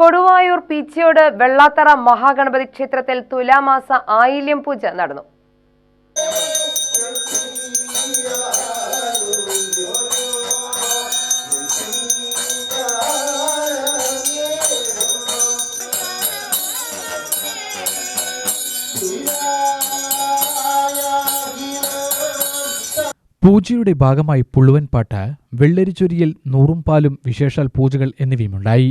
കൊടുവായൂർ പീച്ചിയോട് വെള്ളാത്തറ മഹാഗണപതി ക്ഷേത്രത്തിൽ തുലാമാസ ആയില്യം പൂജ നടന്നു. പൂജയുടെ ഭാഗമായി പുള്ളുവൻ പാട്ട് വെള്ളരിച്ചൊരിയിൽ നൂറും പാലും വിശേഷാൽ പൂജകൾ എന്നിവയുമുണ്ടായി.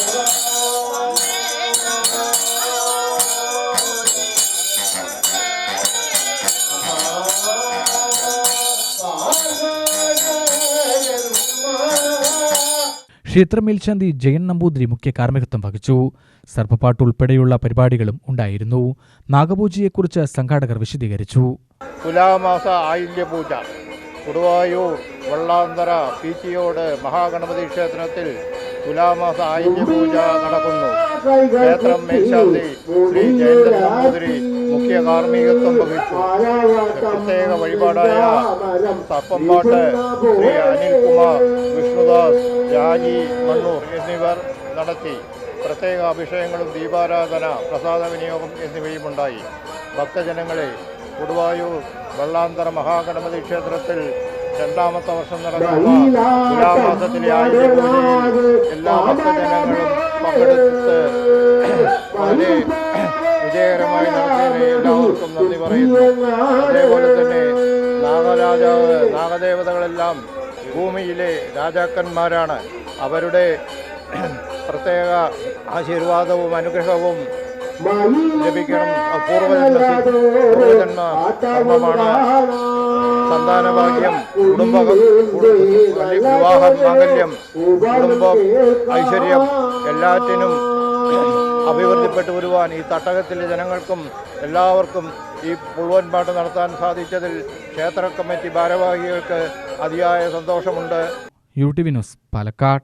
ക്ഷേത്രമേൽശാന്തി ജയൻ നമ്പൂതിരി മുഖ്യ കാർമ്മികത്വം വഹിച്ചു. സർപ്പപ്പാട്ട് ഉൾപ്പെടെയുള്ള പരിപാടികളും ഉണ്ടായിരുന്നു. നാഗപൂജയെക്കുറിച്ച് സംഘാടകർ വിശദീകരിച്ചു. തുലാമാസ ആയില്യ പൂജ. കൊടുവായൂർ വെള്ളാന്തര പീച്ചിയോട് മഹാഗണപതി ക്ഷേത്രത്തിൽ തുലാമാസ ആയില്യ പൂജ നടക്കുന്നു. ക്ഷേത്രം മേൽശാന്തി ശ്രീ ജയന്ത നമ്പൂതിരി മുഖ്യ കാർമ്മികത്വം വഹിച്ചു. പ്രത്യേക വഴിപാടായ സർപ്പംപാട്ട് ശ്രീ അനിൽകുമാർ വിഷ്ണുദാസ് രാജി മണ്ണൂർ എന്നിവർ നടത്തി. പ്രത്യേക അഭിഷേകങ്ങളും ദീപാരാധന പ്രസാദ വിനിയോഗം എന്നിവയും ഉണ്ടായി. ഭക്തജനങ്ങളെ കൊടുവായൂർ വെള്ളാന്തര മഹാഗണപതി ക്ഷേത്രത്തിൽ രണ്ടാമത്തെ വർഷം നടക്കുന്ന തുലാമാസത്തിലെ പൂജയിൽ എല്ലാ ഭക്തജനങ്ങളും പങ്കെടുത്ത് വളരെ വിജയകരമായി നടത്തിയതിന് എല്ലാവർക്കും നന്ദി പറയുന്നു. അതേപോലെ തന്നെ നാഗരാജാവ് നാഗദേവതകളെല്ലാം ഭൂമിയിലെ രാജാക്കന്മാരാണ്. അവരുടെ പ്രത്യേക ആശീർവാദവും അനുഗ്രഹവും ലഭിക്കണം. പൂർവജന്മ പൂർവജന്മ കർമ്മമാണ് സന്താനഭാഗ്യം കുടുംബ കുടു- വിവാഹ മാംഗല്യം കുടുംബം ഐശ്വര്യം എല്ലാറ്റിനും അഭിവൃദ്ധിപ്പെട്ടു വരുവാൻ ഈ തട്ടകത്തിലെ ജനങ്ങൾക്കും എല്ലാവർക്കും ഈ പുഴുവൻ പാട്ട് നടത്താൻ സാധിച്ചതിൽ ക്ഷേത്ര കമ്മിറ്റി ഭാരവാഹികൾക്ക് അതിയായ സന്തോഷമുണ്ട്. യു ടി വിനോസ് പാലക്കാട്.